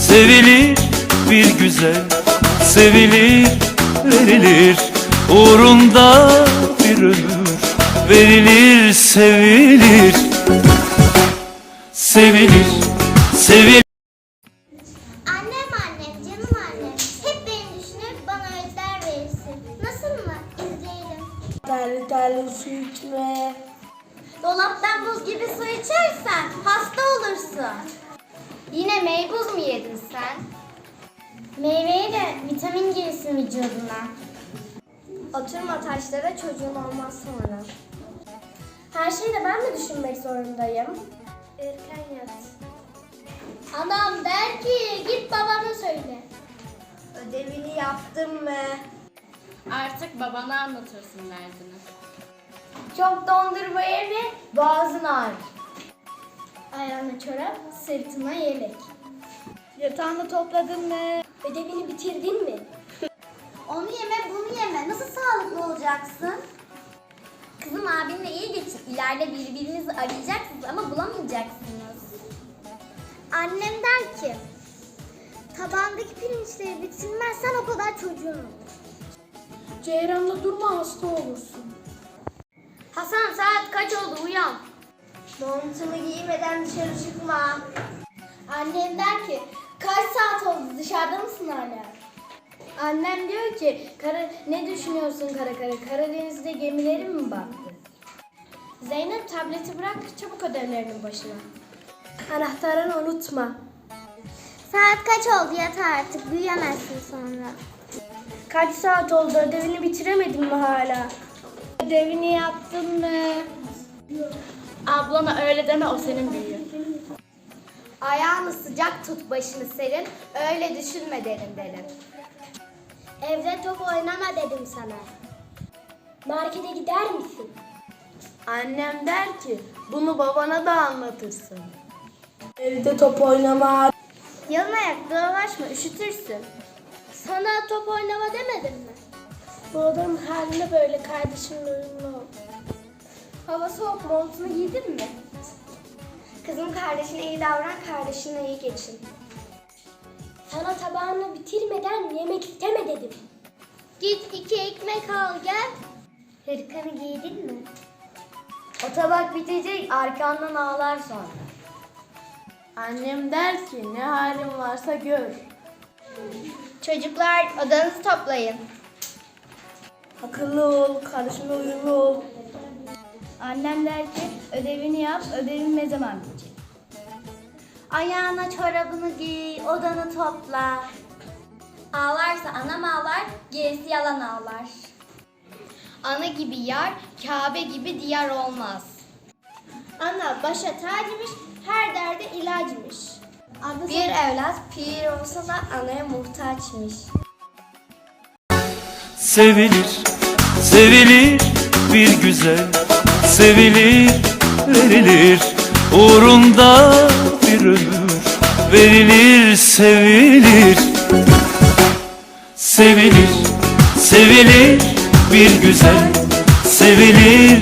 Sevilir bir güzel Sevilir verilir Uğrunda bir ömür Verilir sevilir Sevilir Sevilir Annem annem, canım annem. Hep beni düşünür, bana öğütler verirsin. Nasıl mı? İzleyelim. Terli terli su içme. Dolaptan buz gibi su içersen yedin sen? Meyveyle vitamin girsin vücuduna. Oturma taşlara çocuğun olmaz sonra. Her şeyi de ben mi düşünmek zorundayım? Erken yat. Anam der ki git babana söyle. Ödevini yaptın mı? Artık babana anlatırsın derdini. Çok dondurma yeme, boğazın ağrır. Ayağına çorap, sırtına yelek. Yatağını topladın mı? Ödevini bitirdin mi? Onu yeme bunu yeme. Nasıl sağlıklı olacaksın? Kızım abinle iyi geçin. İleride birbirinizi arayacaksınız ama bulamayacaksınız. Annem der ki tabandaki pirinçleri bitirmezsen o kadar çocuğun olur. Ceyran'la durma hasta olursun. Hasan saat kaç oldu uyan. Montunu giymeden dışarı çıkma. Annem der ki kaç saat oldu dışarıda mısın hala? Annem diyor ki kara, ne düşünüyorsun kara kara? Karadeniz'de gemilerin mi battı? Zeynep tableti bırak çabuk ödevlerinin başına. Anahtarını unutma. Saat kaç oldu yat artık büyüyemezsin sonra. Kaç saat oldu ödevini bitiremedin mi hala? Ödevini yaptın mı? Ablana öyle deme o senin büyüğün. Ayağını sıcak tut başını serin. Öyle düşünme derin derin. Evde top oynama dedim sana. Markete gider misin? Annem der ki bunu babana da anlatırsın. Evde top oynama. Yalın ayak dolaşma üşütürsün. Sana top oynama demedim mi? Bu adamın haline böyle kardeşimle uyumlu ol. Hava soğuk montunu giydin mi? Kızım kardeşine iyi davran, kardeşinle iyi geçin. Sana tabağını bitirmeden yemek isteme dedim. Git iki ekmek al gel. Hırkanı giydin mi? O tabak bitecek, arkandan ağlar sonra. Annem der ki ne halin varsa gör. Çocuklar odanızı toplayın. Akıllı ol, kardeşinle uyumlu ol. Annem der ki ödevini yap, ödevin ne zaman? Ayağına çorabını giy, odanı topla. Ağlarsa anam ağlar, gerisi yalan ağlar. Ana gibi yar, Kabe gibi diyar olmaz. Ana başa tacımış, her derde ilacmış. Bir evlat pir olsa da anaya muhtaçmış. Sevilir, sevilir bir güzel Sevilir, verilir Uğrunda bir Verilir, sevilir. Sevilir, sevilir bir güzel Sevilir,